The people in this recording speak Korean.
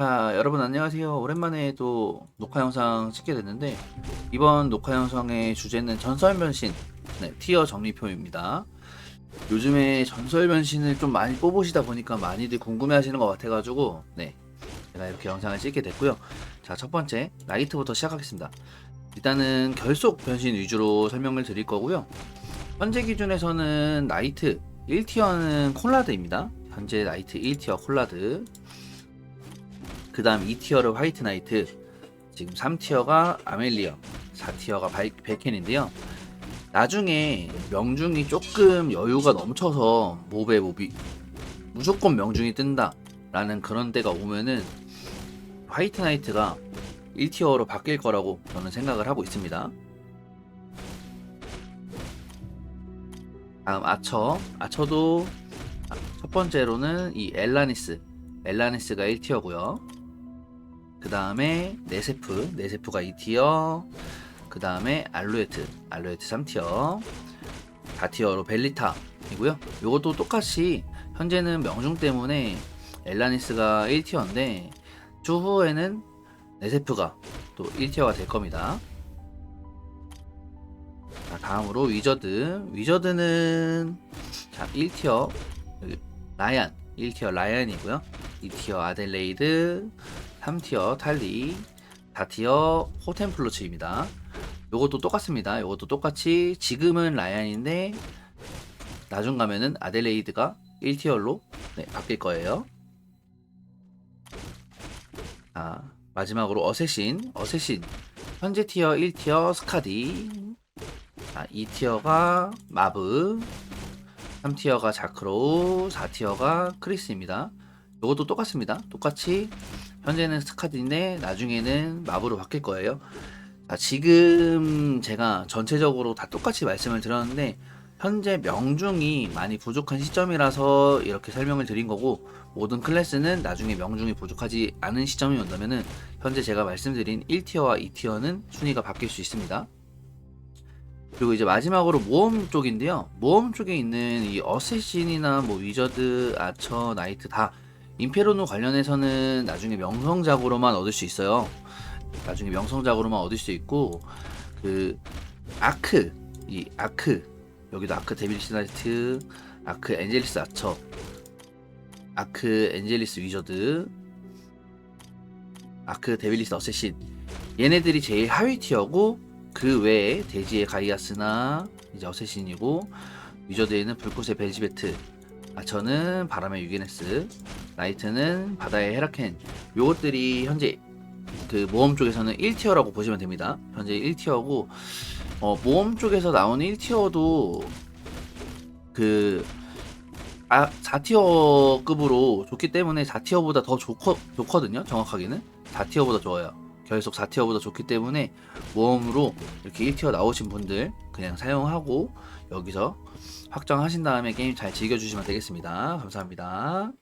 자, 여러분 안녕하세요. 오랜만에 또 녹화 영상 찍게 됐는데 이번 녹화 영상의 주제는 전설 변신 네, 티어 정리표입니다. 요즘에 전설 변신을 좀 많이 뽑으시다 보니까 많이들 궁금해하시는 것 같아가지고 네 제가 이렇게 영상을 찍게 됐고요. 자, 첫 번째 라이트부터 시작하겠습니다. 일단은 결속 변신 위주로 설명을 드릴 거고요. 현재 기준에서는 나이트 1티어는 콜라드입니다. 현재 나이트 1티어 콜라드 그 다음 2티어를 화이트 나이트 지금 3티어가 아멜리어 4티어가 베켄인데요. 나중에 명중이 조금 여유가 넘쳐서 몹에 몹이 무조건 명중이 뜬다 라는 그런 때가 오면은 화이트 나이트가 1티어로 바뀔 거라고 저는 생각을 하고 있습니다. 다음 아처. 아처도 첫 번째로는 이 엘라니스. 엘라니스가 1티어고요 그 다음에 네세프, 네세프가 2티어. 그 다음에 알루에트, 알루에트 3티어. 4티어로 벨리타 이고요. 요것도 똑같이 현재는 명중 때문에 엘라니스가 1티어인데 추후에는 네세프가 또 1티어가 될 겁니다. 자, 다음으로 위저드. 위저드는 자, 1티어 라얀, 1티어 라얀이고요. 2티어 아델레이드, 3티어 탈리, 4티어 호템플로츠입니다. 요것도 똑같습니다. 요것도 똑같이 지금은 라얀인데 나중 가면은 아델레이드가 1티어로 네, 바뀔 거예요. 아, 마지막으로 어쌔신, 어쌔신 현재 티어 1티어 스카디, 아, 2티어가 마브, 3티어가 자크로우, 4티어가 크리스입니다. 요것도 똑같습니다. 똑같이 현재는 스카드인데 나중에는 마블로 바뀔 거예요. 자, 지금 제가 전체적으로 다 똑같이 말씀을 드렸는데 현재 명중이 많이 부족한 시점이라서 이렇게 설명을 드린 거고 모든 클래스는 나중에 명중이 부족하지 않은 시점이 온다면은 현재 제가 말씀드린 1티어와 2티어는 순위가 바뀔 수 있습니다. 그리고 이제 마지막으로 모험 쪽인데요. 모험 쪽에 있는 이 어쌔신이나 뭐 위저드, 아처, 나이트 다 임페로노 관련해서는 나중에 명성작으로만 얻을 수 있어요. 나중에 명성작으로만 얻을 수 있고 그 아크 이 아크 여기도 아크 데빌리스 나이트 아크 엔젤리스 아처 아크 엔젤리스 위저드 아크 데빌리스 어쌔신 얘네들이 제일 하위 티어고 그 외에 대지의 가이아스나 이제 어쌔신이고 위저드에는 불꽃의 벨지베트 아처는 바람의 유기네스 나이트는 바다의 헤라켄. 요것들이 현재 그 모험 쪽에서는 1티어라고 보시면 됩니다. 현재 1티어고 어, 모험 쪽에서 나오는 1티어도 그 아, 4티어급으로 좋기 때문에 4티어보다 더 좋거, 좋거든요 정확하게는. 4티어보다 좋아요 결속 4티어보다 좋기 때문에 모험으로 이렇게 1티어 나오신 분들 그냥 사용하고 여기서 확정하신 다음에 게임 잘 즐겨주시면 되겠습니다. 감사합니다